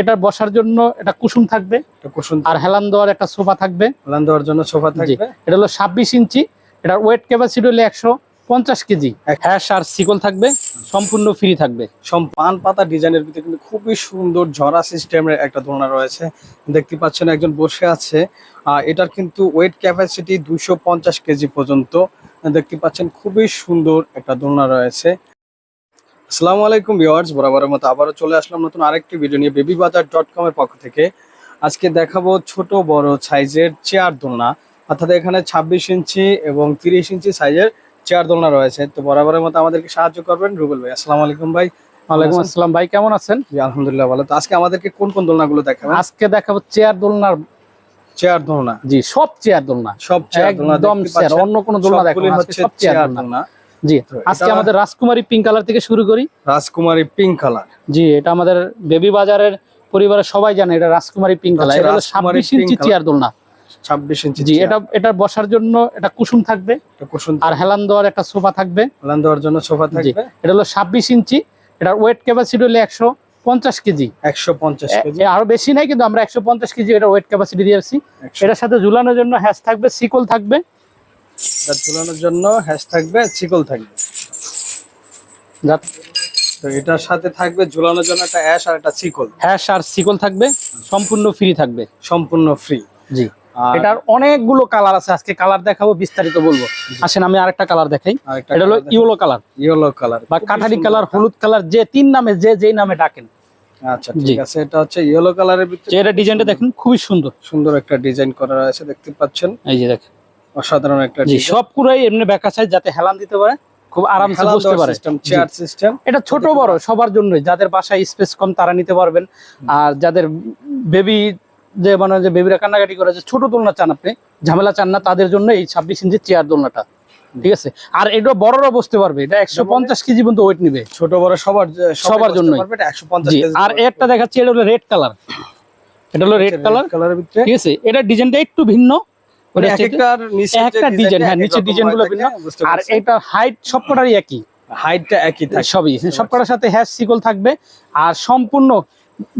এটা বসার জন্য এটা কুসুম থাকবে। আর হেলান দেওয়ার একটা সোফা থাকবে। হেলান দেওয়ার জন্য সোফা থাকবে। এটা হলো ছাব্বিশ ইঞ্চি। এটার ওয়েট ক্যাপাসিটি হলো একশো পঞ্চাশ কেজি। হ্যাশ আর সিকল থাকবে। সম্পূর্ণ ফ্রি থাকবে। পান পাতা ডিজাইনের ভিতরে কিন্তু খুবই সুন্দর ঝরা সিস্টেমের একটা দোলনা রয়েছে। দেখতে পাচ্ছেন একজন বসে আছে। এটার কিন্তু ওয়েট ক্যাপাসিটি দুশো পঞ্চাশ কেজি পর্যন্ত। দেখতে পাচ্ছেন খুবই সুন্দর একটা দোলনা রয়েছে। আসসালামু আলাইকুম ভিউয়ার্স বরাবরের মতো আবারও চলে আসলাম নতুন আরেকটি ভিডিও নিয়ে বেবি বাজার ডট কমের পক্ষ থেকে। আজকে দেখাবো ছোট বড় সাইজের চেয়ার দোলনা অর্থাৎ এখানে ছাব্বিশ ইঞ্চি এবং তিরিশ ইঞ্চি সাইজের চেয়ার দোলনা রয়েছে। তো বরাবরের মতো আমাদেরকে সাহায্য করবেন রুবেল ভাই। আসসালামু আলাইকুম ভাই। ওয়ালাইকুম? আসসালাম ভাই কেমন আছেন? জি আলহামদুলিল্লাহ ভালো। তো আজকে আমাদেরকে কোন কোন দোলনাগুলো দেখাবেন? আজকে দেখাবো চেয়ার দোলনার চেয়ার দোলনা। জি সব চেয়ার দোলনা। সব চেয়ার দোলনা একদম চেয়ার অন্য কোনো দোলনা দেখাবো সব চেয়ার দোলনা। জি আজকে আমাদের রাজকুমারী পিঙ্ক কালার থেকে শুরু করি। রাজকুমারী পিঙ্ক কালার জি এটা আমাদের বেবি বাজারের পরিবারের সবাই জানে এটা রাজকুমারী পিঙ্ক কালার আচ্ছা, এটা হলো ছাব্বিশ ইঞ্চি চেয়ার দোলনা। ছাব্বিশ ইঞ্চি জি এটা এটা বসার জন্য এটা কুসুম থাকবে। আর হেলান দেওয়ার একটা সোফা থাকবে। হেলান দেওয়ার জন্য সোফা থাকবে। এটা হলো ছাব্বিশ ইঞ্চি। এটার ওয়েট ক্যাপাসিটি হলো একশো পঞ্চাশ কেজি। একশো পঞ্চাশ কেজি। আরও বেশি নাই কিন্তু আমরা একশো পঞ্চাশ কেজি এটা ওয়েট ক্যাপাসিটি দিয়েছি। 100 এটার সাথে ঝুলানোর জন্য হ্যাশ থাকবে সিকল থাকবে। এটা ঝুলানোর জন্য হ্যাশ থাকবে শিকল থাকবে। তো এটার সাথে থাকবে ঝুলানোর জন্য একটা অ্যাশ আর একটা শিকল হ্যাশ আর সিকল থাকবে সম্পূর্ণ ফ্রি থাকবে। সম্পূর্ণ ফ্রি জি। এটার অনেকগুলো কালার আছে আজকে কালার দেখাবো বিস্তারিত বলব। আসেন আমি আরেকটা কালার দেখাই। এটা হলো ইয়েলো কালার ইয়েলো কালার বা কাঠারি কালার হলুদ কালার যে তিন নামে যে যেই নামে ডাকেন। আচ্ছা ঠিক আছে এটা হচ্ছে ইয়েলো কালারের ভিতরে এটা ডিজাইনটা দেখেন খুবই সুন্দর। সুন্দর একটা ডিজাইন করা রয়েছে দেখতে পাচ্ছেন। এই যে দেখেন। অসাধারণ একটা জি সবগুলোই এমনি ব্যাকা সাইজ যাতে হেলান দিতে পারে খুব আরামসে বসতে পারে। সিস্টেম চেয়ার সিস্টেম এটা ছোট বড় সবার জন্যই। যাদের বাসায় স্পেস কম তারা নিতে পারবেন। আর যাদের বেবি যে মানে যে বেবিরা কান্নাকাটি করে যে ছোট দোলনা চান আপনি ঝামেলা চান না তাদের জন্য এই ছাব্বিশ ইঞ্চি চেয়ার দোলনাটা। ঠিক আছে? আর এটা বড়রা বসতে পারবে। এটা একশো পঞ্চাশ কেজি পর্যন্ত ওয়েট নিবে। ছোট বড় সবার সবার জন্যই। একশো পঞ্চাশ জি আর একটা দেখাচ্ছি এটা হলো রেড কালার এটা হলো রেড কালার কালারের ভিতরে। ঠিক আছে? এটা ডিজাইনটা একটু ভিন্ন। মানে একটা ডিজাইন হ্যাঁ নিচের ডিজাইন ভিন্ন। আর এটা হাইট সবকটারই একই। হাইটটা একই সবই। সবকটার সাথে হ্যাশ সিকল থাকবে। আর সম্পূর্ণ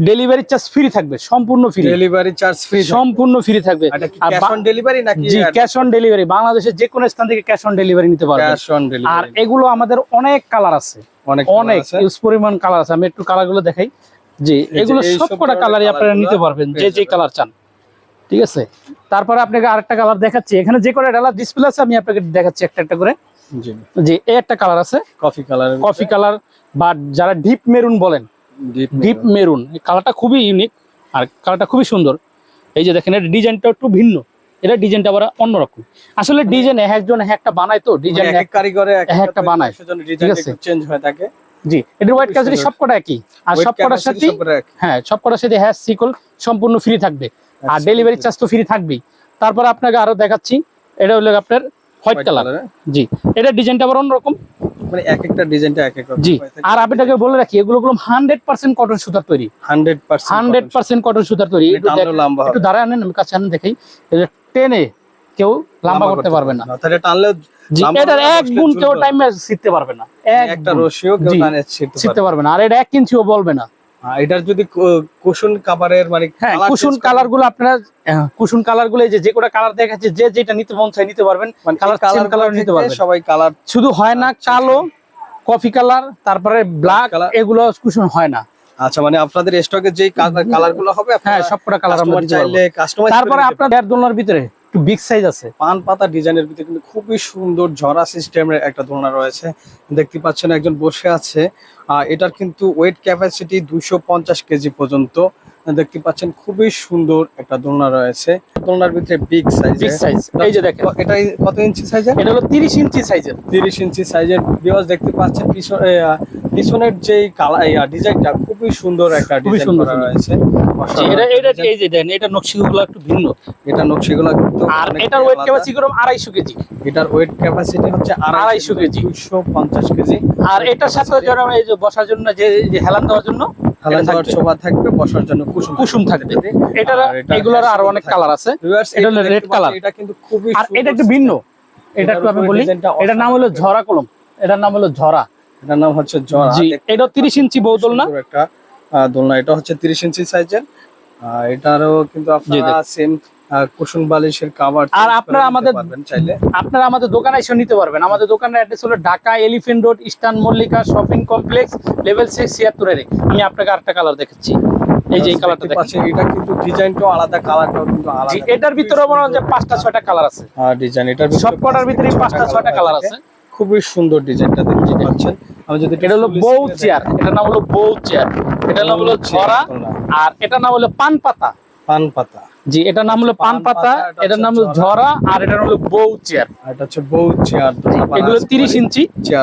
ডেলিভারি চার্জ ফ্রি থাকবে সম্পূর্ণ ফ্রি ডেলিভারি চার্জ ফ্রি সম্পূর্ণ ফ্রি থাকবে। ক্যাশ অন ডেলিভারি নাকি জি ক্যাশ অন ডেলিভারি বাংলাদেশের যে কোনো স্থান থেকে ক্যাশ অন ডেলিভারি নিতে পারবে। ক্যাশ অন আর এগুলো আমাদের অনেক কালার আছে। অনেক অনেক ইউজ পরিমাণ কালার আছে। আমি একটু কালারগুলো দেখাই। জি যে এগুলো এই সব সব কটা ধরনের কালারই আপনারা নিতে পারবেন যে যে কালার চান। ঠিক আছে? তারপরে আপনাকে আরেকটা কালার দেখাচ্ছি। এখানে যে কটা ডালার ডিসপ্লে আছে আমি আপনাকে দেখাচ্ছি একটা একটা করে। জি। এই একটা কালার আছে। কফি কালার কফি কালার বা যারা ডিপ মেরুন বলেন ডিপ মেরুন এই কালারটা খুবই ইউনিক আর কালারটা খুবই সুন্দর। এই যে দেখেন এর ডিজাইনটা একটু ভিন্ন। এটা ডিজাইনটা আবার অন্যরকম। আসলে ডিজাইন এক একজন এক একটা বানায় তো ডিজাইন এক এক কারিগরে এক এক একটা বানায়। সেজন্য ডিজাইন আছে? একটু চেঞ্জ হয়ে থাকে। জি এটার হোয়াইট সুন্দর। সবকটা একই। আর সবকটার সাথে হ্যাঁ সবকটার সাথে হ্যাশ সিকল সম্পূর্ণ ফ্রি থাকবে। আর আচ্ছা, ডেলিভারি চার্জ তো ফ্রি থাকবেই। তারপর আপনাকে আরও দেখাচ্ছি এটা হলো আপনার হোয়াইট কালার জি এটা ডিজাইনটা আবার অন্যরকম। মানে এক একটা ডিজাইনটা এক এক জি আর আপনাকে বলে রাখি এগুলো গুলো হান্ড্রেড পার্সেন্ট কটন সুতার তৈরি। 100% হান্ড্রেড পার্সেন্ট কটন সুতার তৈরি। একটু টানলেও লম্বা একটু দাঁড়ায় আনেন আমি কাছে আনেন দেখি। এটা টেনে কেউ লম্বা করতে পারবে না। তাহলে এটার এক গুণ কেউ। টাইমে পারবে না। একটা রশিও কেউ টানে পারবে না। আর এটা এক ইঞ্চিও বলবে না। এটার যদি কুশন কাভারের মানে হ্যাঁ কুসুন কালারগুলো আপনারা হ্যাঁ, কুসুন কালারগুলো এই যে যে কোটা কালার দেখাচ্ছে যে যেটা নিতে মন চাই নিতে পারবেন মানে কালার সেম কালার নিতে পারবেন। সবাই কালার শুধু হয় না কালো কফি কালার তারপরে ব্ল্যাক। এগুলো কুসুন হয় না। আচ্ছা মানে আপনাদের স্টকে যেই কালারগুলো হবে হ্যাঁ সবকটা কালার আমরা কাস্টমার চাইলে কাস্টমাইজ তারপরে আপনার দেড় দোলনার ভিতরে। একটু বিগ সাইজ আছে। পান পাতা ডিজাইনের ভিতরে কিন্তু খুবই সুন্দর ঝরা সিস্টেমের একটা দোলনা রয়েছে। দেখতে পাচ্ছেন একজন বসে আছে। আহ, এটার কিন্তু ওয়েট ক্যাপাসিটি পঞ্চাশ কেজি পর্যন্ত। দেখতে পাচ্ছেন খুবই সুন্দর একটা দোলনা রয়েছে। দোলনার ভিতরে বিগ সাইজ বিগ সাইজ এই যে দেখেন। এটা কত ইঞ্চি সাইজের এটা হলো তিরিশ ইঞ্চি সাইজের তিরিশ ইঞ্চি সাইজের বিওয়াজ দেখতে পাচ্ছেন পিছন- পিছনের যে কালার ডিজাইনটা খুবই সুন্দর একটা ডিজাইন করা। রয়েছে এটা এটা এই যে দেন এটা নকশিগুলো একটু ভিন্ন। এটা নকশিগুলো কিন্তু আর এটার ওয়েট ক্যাপাসিটি কেজি। এটার ওয়েট ক্যাপাসিটি হচ্ছে কেজি। আর এটার সাথে যেরকম এই যে বসার জন্য যে হেলান দেওয়ার জন্য হেলান দেওয়ার শোভা থাকবে বসার জন্য কুসুম কুসুম থাকবে। এটার এটা এগুলোর আরও অনেক কালার আছে। এটা পাচ্ছেন, color। এটা কিন্তু খুবই আর এটা একটু ভিন্ন। এটা একটু আমি বলি এটার নাম হলো ঝরা কলম। এটার নাম হলো ঝরা। এটার নাম হচ্ছে জরা এটা তিরিশ ইঞ্চি একটা দোলনা। এটা হচ্ছে তিরিশ ইঞ্চি সাইজের। এটারও কিন্তু আপনারা সেম কুশন বালিশের কাভার আর আপনারা আমাদের- চাইলে। আপনারা আমাদের দোকানে এসে নিতে পারবেন। আমাদের দোকানের অ্যাড্রেস হলো Dhaka elephant road eastern Mallika shopping complex level six ছিয়াত্তরের আমি আপনাকে আরেকটা কালার দেখাচ্ছি। এই যে কালারটা দেখতে এটা কিন্তু ডিজাইনটাও আলাদা কালারটাও কিন্তু আলাদা। এটার ভিতরে মনে হয় যে পাঁচটা ছয়টা কালার আছে। ডিজাইন এটার সব কটার ভিতরে পাঁচটা ছয়টা কালার আছে। খুবই সুন্দর ডিজাইনটা দেখতে পাচ্ছেন। আমি যদি এটা হলো বউ চেয়ার। এটা এটার নাম হলো বউ চেয়ার। এটার নাম হলো ছড়া ঝরা আর এটার নাম হলো পান পাতা। পান পাতা। জি এটার নাম হলো পান পাতা এটা এটার নাম হলো ঝরা। আর এটার নাম হলো বউ চেয়ার। এটা হচ্ছে বউ চেয়ার। এগুলো তিরিশ ইঞ্চি। চেয়ার।